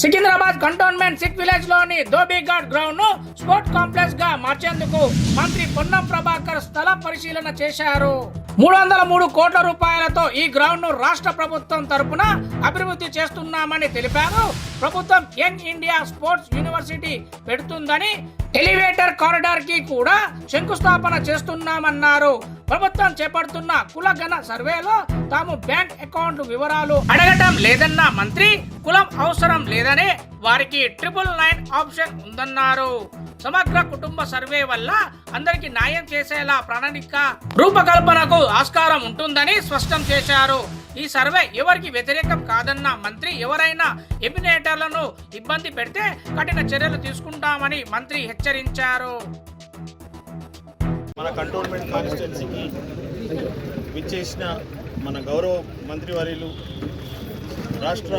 Secunderabad cantonment Sikh విలేజ్లోని ధోబీఘాట్ గ్రౌండ్ను sports కాంప్లెక్స్గా మార్చేందుకు మంత్రి పొన్నం ప్రభాకర్ స్థల పరిశీలన చేశారు. మూడు వందల మూడు కోట్ల రూపాయలతో ఈ గ్రౌండ్ను రాష్ట్ర ప్రభుత్వం తరపున అభివృద్ధి చేస్తున్నామని తెలిపారు. ప్రభుత్వం యంగ్ ఇండియా స్పోర్ట్స్ యూనివర్సిటీ పెడుతుందని ఎలివేటర్ కారిడార్కి కూడా శంకుస్థాపన చేస్తున్నామన్నారు. ప్రభుత్వం చేపడుతున్న కులగణ సర్వేలో తాము బ్యాంక్ అకౌంట్ వివరాలు అడగటం లేదన్న మంత్రి కులం అవసరం లేదనే వారికి ట్రిపుల్ నైన్ ఆప్షన్ ఉందన్నారు. సమగ్ర కుటుంబ సర్వే వల్ల అందరికి న్యాయం చేసేలా ప్రణాళిక రూపకల్పనకు ఆస్కారం ఉంటుందని స్పష్టం చేశారు. ఈ సర్వే ఎవరికి వ్యతిరేకం కాదన్న మంత్రి ఎవరైనా ఎమినేటర్లను ఇబ్బంది పెడితే కఠిన చర్యలు తీసుకుంటామని మంత్రి హెచ్చరించారు. మన కంటోన్మెంట్ కాన్స్టిట్యున్సీకి విచ్చేసిన మన గౌరవ మంత్రివర్యులు రాష్ట్ర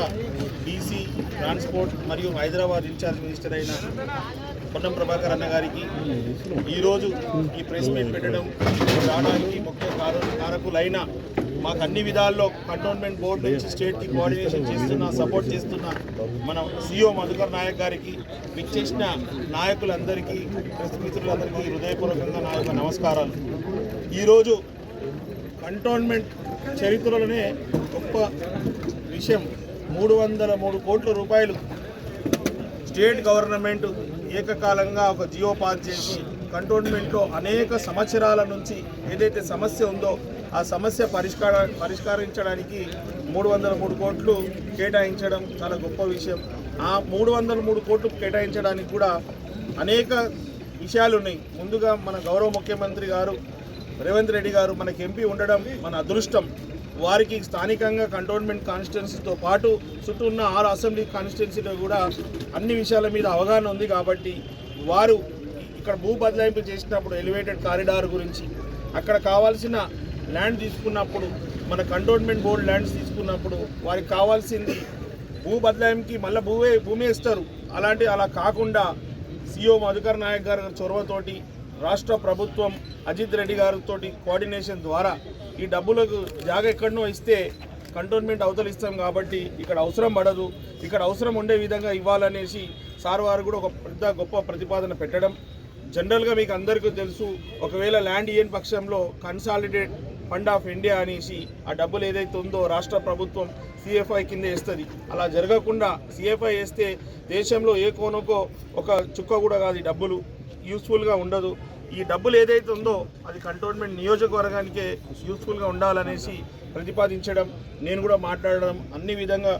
బీసీ ట్రాన్స్పోర్ట్ మరియు హైదరాబాద్ ఇన్ఛార్జ్ మినిస్టర్ అయిన పొన్నం ప్రభాకర్ అన్న గారికి ఈరోజు ఈ ప్రెస్ మీట్ పెట్టడం రావడానికి ముఖ్య కారకులైన మాకు అన్ని విధాల్లో కంటోన్మెంట్ బోర్డు నుంచి స్టేట్కి కోఆర్డినేషన్ చేస్తున్న సపోర్ట్ చేస్తున్న. మన సిఓ మధుకర్ నాయక్ గారికి విచ్చేసిన నాయకులందరికీ ప్రెస్ మిత్రులందరికీ హృదయపూర్వకంగా నా యొక్క నమస్కారాలు. ఈరోజు కంటోన్మెంట్ చరిత్రలోనే గొప్ప విషయం. మూడు వందల మూడు కోట్ల రూపాయలు స్టేట్ గవర్నమెంట్ ఏకకాలంగా ఒక జియో పాస్ చేసి కంటోన్మెంట్లో అనేక సంవత్సరాల నుంచి ఏదైతే సమస్య ఉందో ఆ సమస్య పరిష్కార పరిష్కరించడానికి మూడు వందల మూడు కోట్లు కేటాయించడం చాలా గొప్ప విషయం. ఆ మూడు వందల మూడు కోట్లు కేటాయించడానికి కూడా అనేక విషయాలు ఉన్నాయి. ముందుగా మన గౌరవ ముఖ్యమంత్రి గారు రేవంత్ రెడ్డి గారు మనకి ఎంపీ ఉండడం మన అదృష్టం. వారికి స్థానికంగా కంటోన్మెంట్ కాన్స్టిట్యున్సీతో పాటు చుట్టూ ఉన్న ఆరు అసెంబ్లీ కాన్స్టిట్యున్సీలో కూడా అన్ని విషయాల మీద అవగాహన ఉంది కాబట్టి వారు అక్కడ భూ బదలాయింపు చేసినప్పుడు ఎలివేటెడ్ కారిడార్ గురించి అక్కడ కావాల్సిన ల్యాండ్ తీసుకున్నప్పుడు మన కంటోన్మెంట్ బోర్డు ల్యాండ్స్ తీసుకున్నప్పుడు వారికి కావాల్సింది భూ బదలాయింపుకి మళ్ళీ భూమే భూమి ఇస్తారు అలాంటి అలా కాకుండా సిఓ మధుకర్ నాయక్ గారి చొరవతోటి రాష్ట్ర ప్రభుత్వం అజిత్ రెడ్డి గారితో కోఆర్డినేషన్ ద్వారా ఈ డబ్బులకు జాగ ఎక్కడనో ఇస్తే కంటోన్మెంట్ అవతలు ఇస్తాం కాబట్టి ఇక్కడ అవసరం పడదు. ఇక్కడ అవసరం ఉండే విధంగా ఇవ్వాలనేసి సార్ వారు కూడా ఒక పెద్ద గొప్ప ప్రతిపాదన పెట్టడం. జనరల్గా మీకు అందరికీ తెలుసు ఒకవేళ ల్యాండ్ ఇయ్యని పక్షంలో కన్సాలిడేట్ ఫండ్ ఆఫ్ ఇండియా అనేసి ఆ డబ్బులు ఏదైతే ఉందో రాష్ట్ర ప్రభుత్వం సిఎఫ్ఐ కింద వేస్తుంది. అలా జరగకుండా సిఎఫ్ఐ వేస్తే దేశంలో ఏ కోనకో ఒక చుక్క కూడా కాదు డబ్బులు. యూస్ఫుల్గా ఉండదు. ఈ డబ్బులు ఏదైతే ఉందో అది కంటోన్మెంట్ నియోజకవర్గానికే యూస్ఫుల్గా ఉండాలనేసి ప్రతిపాదించడం నేను కూడా మాట్లాడడం అన్ని విధంగా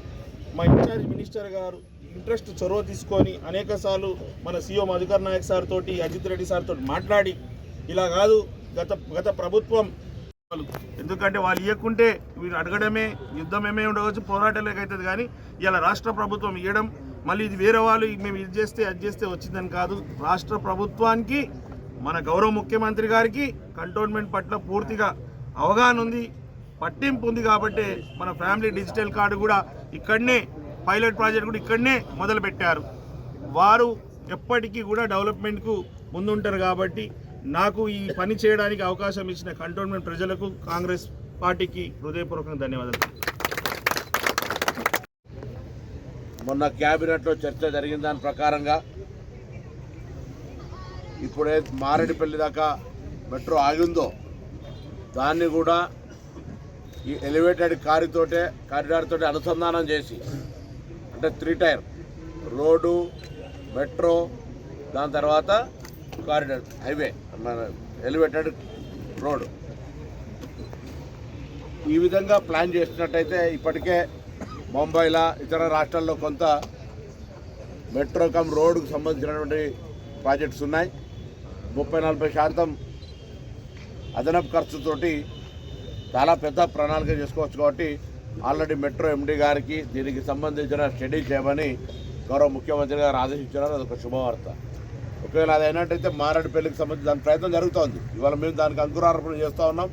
మా ఇన్ఛార్జ్ మినిస్టర్ గారు ఇంట్రెస్ట్ చొరవ తీసుకొని అనేకసార్లు మన సీఎం మధుకర్ నాయక్ సార్ తోటి అజిత్ రెడ్డి సార్ తోటి మాట్లాడి ఇలా కాదు గత గత ప్రభుత్వం వాళ్ళు. ఎందుకంటే వాళ్ళు ఇవ్వకుంటే వీరు అడగడమే యుద్ధం ఏమే ఉండవచ్చు పోరాటాలకు అవుతుంది కానీ ఇలా రాష్ట్ర ప్రభుత్వం ఇవ్వడం మళ్ళీ ఇది వేరే వాళ్ళు మేము ఇది చేస్తే అది చేస్తే వచ్చిందని కాదు రాష్ట్ర ప్రభుత్వానికి మన గౌరవ ముఖ్యమంత్రి గారికి కంటోన్మెంట్ పట్ల పూర్తిగా అవగాహన ఉంది పట్టింపు ఉంది కాబట్టి మన ఫ్యామిలీ డిజిటల్ కార్డు కూడా ఇక్కడనే పైలట్ ప్రాజెక్ట్ కూడా ఇక్కడనే మొదలుపెట్టారు. వారు ఎప్పటికీ కూడా డెవలప్మెంట్కు ముందుంటారు కాబట్టి నాకు ఈ పని చేయడానికి అవకాశం ఇచ్చిన కంటోన్మెంట్ ప్రజలకు కాంగ్రెస్ పార్టీకి హృదయపూర్వకంగా ధన్యవాదాలు. మొన్న క్యాబినెట్లో చర్చ జరిగిన దాని ప్రకారంగా ఇప్పుడే మారేడుపల్లి దాకా మెట్రో ఆగిందో దాన్ని కూడా ఈ ఎలివేటెడ్ కారితోటే కారిడార్తో అనుసంధానం చేసి అంటే త్రీ టైర్ రోడ్డు మెట్రో దాని తర్వాత కారిడార్ హైవే మన ఎలివేటెడ్ రోడ్ ఈ విధంగా ప్లాన్ చేసినట్టయితే ఇప్పటికే ముంబైలో ఇతర రాష్ట్రాల్లో కొంత మెట్రో కమ్ రోడ్డుకు సంబంధించినటువంటి ప్రాజెక్ట్స్ ఉన్నాయి. ముప్పై నలభై శాతం అదనపు ఖర్చుతోటి చాలా పెద్ద ప్రణాళిక చేసుకోవచ్చు కాబట్టి ఆల్రెడీ మెట్రో ఎండీ గారికి దీనికి సంబంధించిన స్టడీ చేయమని గౌరవ ముఖ్యమంత్రి గారు ఆదేశించారు. అదొక శుభవార్త. ఒకవేళ అది అయినట్టయితే మారేడుపల్లికి సంబంధించి దాని ప్రయత్నం జరుగుతోంది. ఇవాళ మేము దానికి అంకురారోపణ చేస్తూ ఉన్నాం.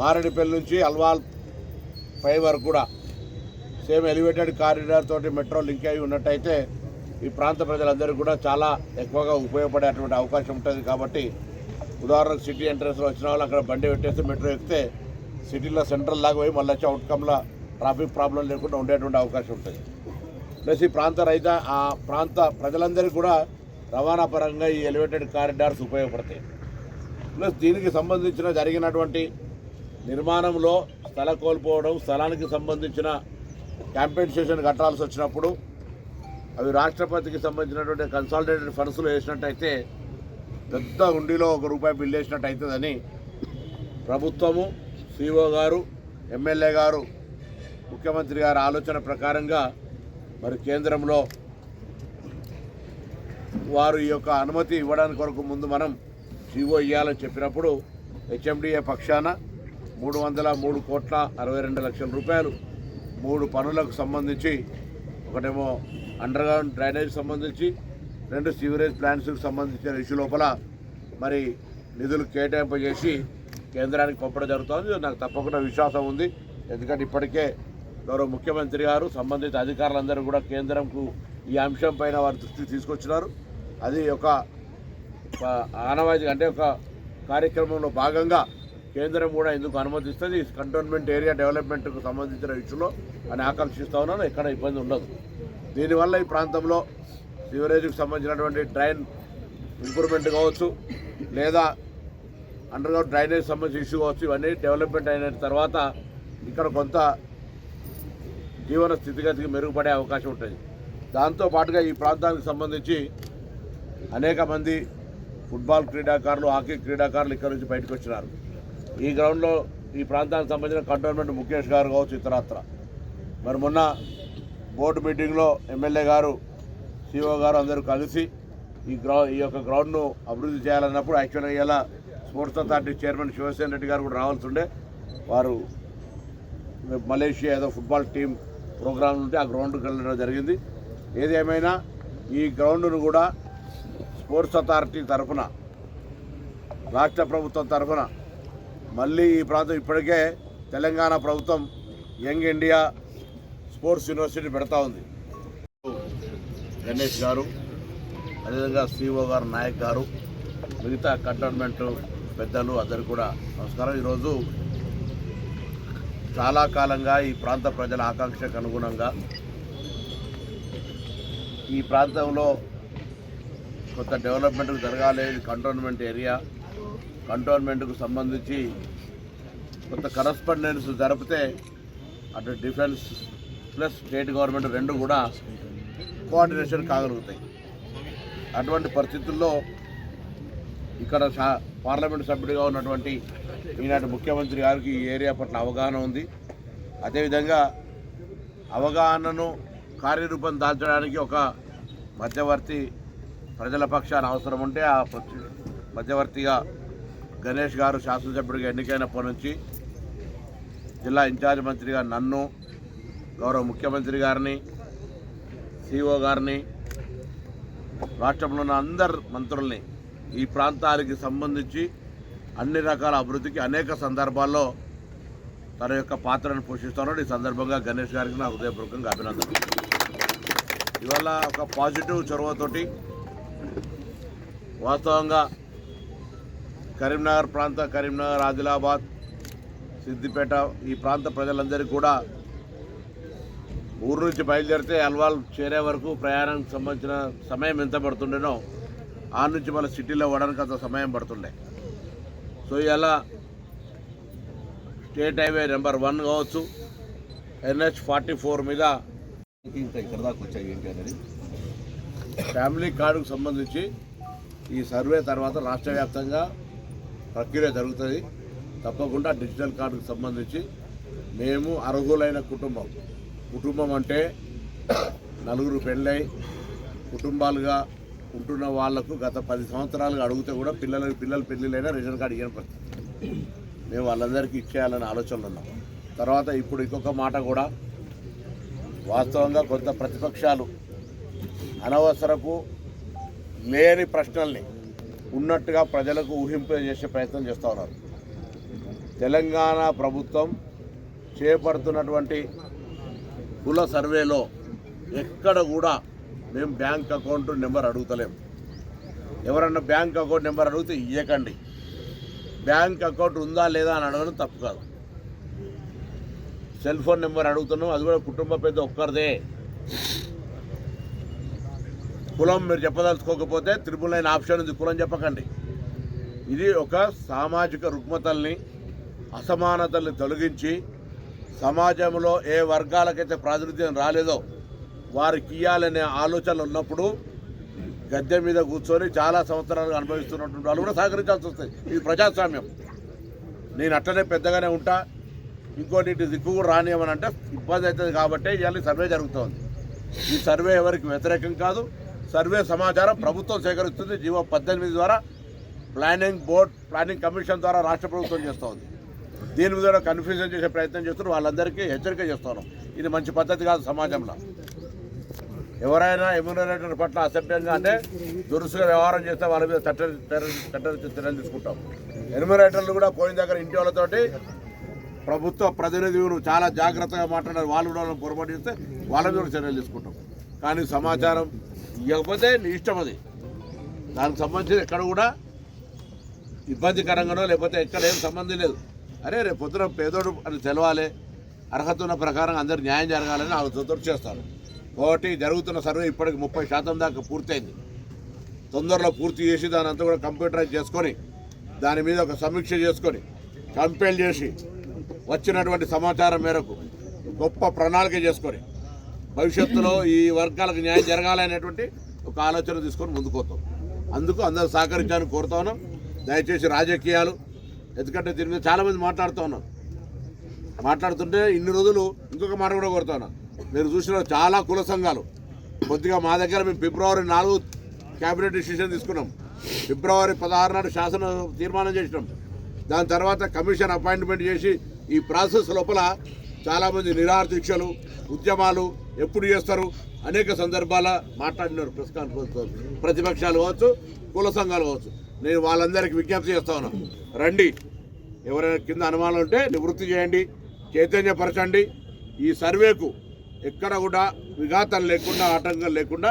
మారేడుపల్లి నుంచి అల్వాల్ పై వరకు కూడా సేమ్ ఎలివేటెడ్ కారిడార్ తోటి మెట్రో లింక్ అయి ఉన్నట్టయితే ఈ ప్రాంత ప్రజలందరికీ కూడా చాలా ఎక్కువగా ఉపయోగపడేటువంటి అవకాశం ఉంటుంది కాబట్టి ఉదాహరణకు సిటీ ఎంట్రన్స్లో వచ్చిన వాళ్ళు అక్కడ బండి పెట్టేస్తే మెట్రో ఎక్కితే సిటీలో సెంట్రల్ లాగా పోయి మళ్ళీ వచ్చి అవుట్కమ్లో ట్రాఫిక్ ప్రాబ్లం లేకుండా ఉండేటువంటి అవకాశం ఉంటుంది. ప్లస్ ఈ ప్రాంత రైత ఆ ప్రాంత ప్రజలందరికీ కూడా రవాణా పరంగా ఈ ఎలివేటెడ్ కారిడార్స్ ఉపయోగపడతాయి. ప్లస్ దీనికి సంబంధించిన జరిగినటువంటి నిర్మాణంలో స్థల కోల్పోవడం స్థలానికి సంబంధించిన క్యాంపెన్సేషన్ కట్టాల్సి వచ్చినప్పుడు అవి రాష్ట్రపతికి సంబంధించినటువంటి కన్సాలిడేటెడ్ ఫండ్స్లో వేసినట్టయితే పెద్ద ఉండిలో ఒక రూపాయి బిల్లు వేసినట్టు అవుతుందని ప్రభుత్వము సిఓ గారు ఎమ్మెల్యే గారు ముఖ్యమంత్రి గారి ఆలోచన ప్రకారంగా మరి కేంద్రంలో వారు ఈ యొక్క అనుమతి ఇవ్వడానికి కొరకు ముందు మనం సిఓ ఇవ్వాలని చెప్పినప్పుడు హెచ్ఎండిఏ పక్షాన మూడు వందల మూడు కోట్ల అరవై రెండు లక్షల రూపాయలు మూడు పనులకు సంబంధించి ఒకటేమో అండర్గ్రౌండ్ డ్రైనేజ్ సంబంధించి రెండు సీవరేజ్ ప్లాంట్స్కి సంబంధించిన ఇష్యూ లోపల మరి నిధులు కేటాయింపు చేసి కేంద్రానికి పంపడం జరుగుతుంది. నాకు తప్పకుండా విశ్వాసం ఉంది. ఎందుకంటే ఇప్పటికే గౌరవ ముఖ్యమంత్రి గారు సంబంధిత అధికారులందరూ కూడా కేంద్రంకు ఈ అంశం పైన వారి దృష్టికి తీసుకొచ్చినారు. అది ఒక ఆనవాయితీ అంటే ఒక కార్యక్రమంలో భాగంగా కేంద్రం కూడా ఎందుకు అనుమతిస్తుంది? కంటోన్మెంట్ ఏరియా డెవలప్మెంట్కు సంబంధించిన ఇష్యూలో అని ఆకర్షిస్తూ ఉన్నాను. ఎక్కడ ఇబ్బంది ఉండదు. దీనివల్ల ఈ ప్రాంతంలో సివరేజ్కి సంబంధించినటువంటి డ్రైన్ ఇంప్రూవ్మెంట్ కావచ్చు లేదా అండర్గ్రౌండ్ డ్రైనేజ్ సంబంధించి ఇష్యూ కావచ్చు ఇవన్నీ డెవలప్మెంట్ అయిన తర్వాత ఇక్కడ కొంత జీవన స్థితిగతికి మెరుగుపడే అవకాశం ఉంటుంది. దాంతో పాటుగా ఈ ప్రాంతానికి సంబంధించి అనేక మంది ఫుట్బాల్ క్రీడాకారులు హాకీ క్రీడాకారులు ఇక్కడ నుంచి బయటకు వచ్చినారు. ఈ గ్రౌండ్లో ఈ ప్రాంతానికి సంబంధించిన కంటోన్మెంట్ ముఖేష్ గారు కావచ్చు ఇతరత్ర. మరి మొన్న బోర్డు మీటింగ్లో ఎమ్మెల్యే గారు సిఓ గారు అందరూ కలిసి ఈ గ్రౌండ్ ఈ యొక్క గ్రౌండ్ను అభివృద్ధి చేయాలన్నప్పుడు యాక్చువల్గా ఇలా sports authority chairman Shivasena Reddy గారు కూడా రావాల్సి ఉండే. వారు మలేషియా ఏదో ఫుట్బాల్ టీం ప్రోగ్రాం ఉంటే ఆ గ్రౌండ్కి వెళ్ళడం జరిగింది. ఏదేమైనా ఈ గ్రౌండ్ను కూడా స్పోర్ట్స్ అథారిటీ తరఫున రాష్ట్ర ప్రభుత్వం తరఫున మళ్ళీ ఈ ప్రాంతం ఇప్పటికే తెలంగాణ ప్రభుత్వం యంగ్ ఇండియా స్పోర్ట్స్ యూనివర్సిటీ పెడతా ఉంది. గణేష్ గారు అదేవిధంగా సిఓ గారు నాయక్ గారు మిగతా కంటోన్మెంట్ పెద్దలు అందరు కూడా నమస్కారం. ఈరోజు చాలా కాలంగా ఈ ప్రాంత ప్రజల ఆకాంక్షకు అనుగుణంగా ఈ ప్రాంతంలో కొంత డెవలప్మెంట్ జరగాలి కంటోన్మెంట్ ఏరియా కంటోన్మెంట్కు సంబంధించి కొంత కరస్పాండెన్స్ జరిపితే అటు డిఫెన్స్ ప్లస్ స్టేట్ గవర్నమెంట్ రెండు కూడా కోఆర్డినేషన్ కాగలుగుతాయి. అటువంటి పరిస్థితుల్లో ఇక్కడ పార్లమెంట్ సభ్యుడిగా ఉన్నటువంటి ఈనాటి ముఖ్యమంత్రి గారికి ఈ ఏరియా పట్ల అవగాహన ఉంది. అదేవిధంగా అవగాహనను కార్యరూపం దాల్చడానికి ఒక మధ్యవర్తి ప్రజల పక్షాన అవసరం ఉంటే ఆ మధ్యవర్తిగా గణేష్ గారు శాసనసభ్యుడిగా ఎన్నికైనప్పటి నుంచి జిల్లా ఇన్ఛార్జ్ మంత్రిగా నన్ను గౌరవ ముఖ్యమంత్రి గారిని సిఓ గారిని రాష్ట్రంలో ఉన్న అందరు మంత్రుల్ని ఈ ప్రాంతానికి సంబంధించి అన్ని రకాల అభివృద్ధికి అనేక సందర్భాల్లో తన యొక్క పాత్రను పోషిస్తున్నాడు. ఈ సందర్భంగా గణేష్ గారికి నా హృదయపూర్వకంగా అభినందనలు. ఇవాళ ఒక పాజిటివ్ చొరవతోటి వాస్తవంగా కరీంనగర్ ప్రాంత కరీంనగర్ ఆదిలాబాద్ సిద్దిపేట ఈ ప్రాంత ప్రజలందరికీ కూడా ఊరు నుంచి బయలుదేరితే అల్వాల్ చేరే వరకు ప్రయాణానికి సంబంధించిన సమయం ఎంత పడుతుండేనో ఆ నుంచి మన సిటీలో పడడానికి అంత సమయం పడుతుండే. సో ఇలా స్టేట్ హైవే నెంబర్ వన్ కావచ్చు ఎన్హెచ్ ఫార్టీ ఫోర్ మీద ఇంకా ఇక్కడ దాకా వచ్చాయి ఏంటి అనేది. ఫ్యామిలీ కార్డుకు సంబంధించి ఈ సర్వే తర్వాత రాష్ట్ర వ్యాప్తంగా ప్రక్రియ జరుగుతుంది. తప్పకుండా డిజిటల్ కార్డుకు సంబంధించి మేము అర్హులైన కుటుంబం. కుటుంబం అంటే నలుగురు పెళ్ళై కుటుంబాలుగా ఉంటున్న వాళ్ళకు గత పది సంవత్సరాలుగా అడిగితే కూడా పిల్లలకి పిల్లల పెళ్ళిళ్ళైనా రేషన్ కార్డు ఇవ్వని పరిస్థితి. మేము వాళ్ళందరికీ ఇచ్చేయాలనే ఆలోచనలు ఉన్నాం. తర్వాత ఇప్పుడు ఇంకొక మాట కూడా వాస్తవంగా కొంత ప్రతిపక్షాలు అనవసరపు లేని ప్రశ్నల్ని ఉన్నట్టుగా ప్రజలకు ఊహింపజేసే ప్రయత్నం చేస్తూ ఉన్నారు. తెలంగాణ ప్రభుత్వం చేపడుతున్నటువంటి కుల సర్వేలో ఎక్కడ కూడా మేము బ్యాంక్ అకౌంట్ నెంబర్ అడుగుతలేము ఎవరన్నా బ్యాంక్ అకౌంట్ నెంబర్ అడిగితే ఇవ్వకండి బ్యాంక్ అకౌంట్ ఉందా లేదా అని అడగడం తప్పు కాదు. సెల్ ఫోన్ నెంబర్ అడుగుతున్నాం అది కూడా కుటుంబ పెద్ద ఒక్కరిదే. కులం మీరు చెప్పదలుచుకోకపోతే త్రిపుల్ నైన్ ఆప్షన్ ఉంది కులం చెప్పకండి. ఇది ఒక సామాజిక రుగ్మతల్ని అసమానతల్ని తొలగించి సమాజంలో ఏ వర్గాలకైతే ప్రాతినిధ్యం రాలేదో వారికి ఇవ్వాలనే ఆలోచనలు ఉన్నప్పుడు గద్దె మీద కూర్చొని చాలా సంవత్సరాలు అనుభవిస్తున్నటువంటి వాళ్ళు కూడా సహకరించాల్సి వస్తుంది ఇది ప్రజాస్వామ్యం. నేను అట్లనే పెద్దగానే ఉంటా. ఇంకోటి దిక్కు కూడా రానియమని అంటే ఇబ్బంది అవుతుంది కాబట్టి ఇవాళ సర్వే జరుగుతోంది. ఈ సర్వే ఎవరికి వ్యతిరేకం కాదు. సర్వే సమాచారం ప్రభుత్వం సేకరిస్తుంది. జీవో పద్దెనిమిది ద్వారా ప్లానింగ్ బోర్డ్ ప్లానింగ్ కమిషన్ ద్వారా రాష్ట్ర ప్రభుత్వం చేస్తోంది. దీని మీద కన్ఫ్యూజన్ చేసే ప్రయత్నం చేస్తున్నారు. వాళ్ళందరికీ హెచ్చరిక చేస్తున్నాం. ఇది మంచి పద్ధతి కాదు సమాజంలో. ఎవరైనా ఎమ్యూనరేటర్ పట్ల అసభ్యంగా అంటే దురుసుగా వ్యవహారం చేస్తే వాళ్ళ మీద చట్ట చట్ట చర్యలు తీసుకుంటాం. ఎన్యూమరేటర్లు కూడా పోయిన దగ్గర ఇంటి వాళ్ళతోటి ప్రభుత్వ ప్రతినిధులు చాలా జాగ్రత్తగా మాట్లాడారు. వాళ్ళు కూడా వాళ్ళని పొరపాటు చేస్తే వాళ్ళ మీద చర్యలు తీసుకుంటాం. కానీ సమాచారం ఇవ్వకపోతే నీ ఇష్టం అది. దానికి సంబంధించి ఎక్కడ కూడా ఇబ్బందికరంగానో లేకపోతే ఎక్కడ ఏం సంబంధం లేదు. అరే రేపు పొద్దున పేదోడు అని తెలవాలి. అర్హత ఉన్న ప్రకారం అందరు న్యాయం జరగాలని ఆలోచనతో చేస్తారు. ఒకటి జరుగుతున్న సర్వే ఇప్పటికి ముప్పై శాతం దాకా పూర్తయింది. తొందరలో పూర్తి చేసి దాని అంతా కూడా కంప్యూటరైజ్ చేసుకొని దాని మీద ఒక సమీక్ష చేసుకొని కంపేర్ చేసి వచ్చినటువంటి సమాచారం మేరకు గొప్ప ప్రణాళిక చేసుకొని భవిష్యత్తులో ఈ వర్గాలకు న్యాయం జరగాలనేటువంటి ఒక ఆలోచన తీసుకొని ముందుకోతాం అందుకు అందరూ సహకరించాలని కోరుతా ఉన్నాం. దయచేసి రాజకీయాలు ఎందుకంటే దీని మీద చాలామంది మాట్లాడుతూ ఉన్నాం మాట్లాడుతుంటే ఇన్ని రోజులు ఇంకొక మాట కూడా కోరుతా ఉన్నాం. మీరు చూసిన చాలా కుల సంఘాలు. కొద్దిగా మా దగ్గర మేము ఫిబ్రవరి నాలుగు క్యాబినెట్ డిసిషన్ తీసుకున్నాం. ఫిబ్రవరి పదహారు నాడు శాసన తీర్మానం చేసినాం. దాని తర్వాత కమిషన్ అపాయింట్మెంట్ చేసి ఈ ప్రాసెస్ లోపల చాలామంది నిరాహార ఉద్యమాలు ఎప్పుడు చేస్తారు? అనేక సందర్భాల మాట్లాడినారు ప్రెస్ కాన్ఫరెన్స్ ప్రతిపక్షాలు కావచ్చు కుల సంఘాలు కావచ్చు. నేను వాళ్ళందరికీ విజ్ఞప్తి చేస్తా ఉన్నాను రండి. ఎవరైనా కింద అనుమానం ఉంటే నివృత్తి చేయండి చైతన్యపరచండి. ఈ సర్వేకు ఎక్కడ కూడా విఘాతం లేకుండా ఆటంకం లేకుండా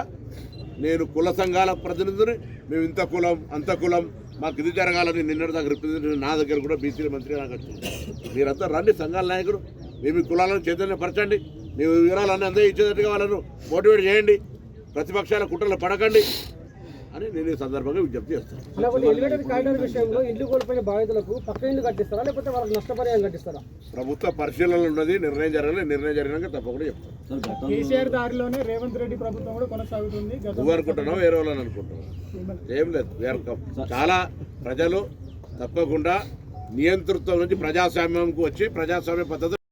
నేను కుల సంఘాల ప్రతినిధిని మేము ఇంత కులం అంత కులం మాకు ఇది జరగాలని నిన్నటి దాకా నా దగ్గర కూడా బీసీల మంత్రి నాకు వచ్చింది మీరంతా రండి సంఘాల నాయకులు మేము కులాలను చైతన్యపరచండి మేము వివరాలన్నీ అందరూ ఇచ్చేటట్టుగా వాళ్ళను మోటివేట్ చేయండి ప్రతిపక్షాల కుట్రలు పడకండి అని నేను ఈ సందర్భంగా విజ్ఞప్తి చేస్తాను. ఇల్లు కోల్పోయిన బాధితులకు పక్క ఇల్లు కట్టిస్తారా? లేకపోతే వాళ్ళకి నష్టపరిహారం కట్టిస్తారా? ప్రభుత్వ పరిశీలనలు ఉన్నది నిర్ణయం జరగలేదు నిర్ణయం జరిగినాక తప్పకుండా చెప్తాను. కేసీఆర్ దారిలోనే రేవంత్ రెడ్డి ప్రభుత్వం కూడా కొనసాగుతుంది. గత నువ్వు అనుకుంటున్నావు వేరే వాళ్ళని అనుకుంటున్నావు? ఏం లేదు చాలా ప్రజలు తప్పకుండా నియంతృత్వం నుంచి ప్రజాస్వామ్యంకు వచ్చి ప్రజాస్వామ్య పద్ధతి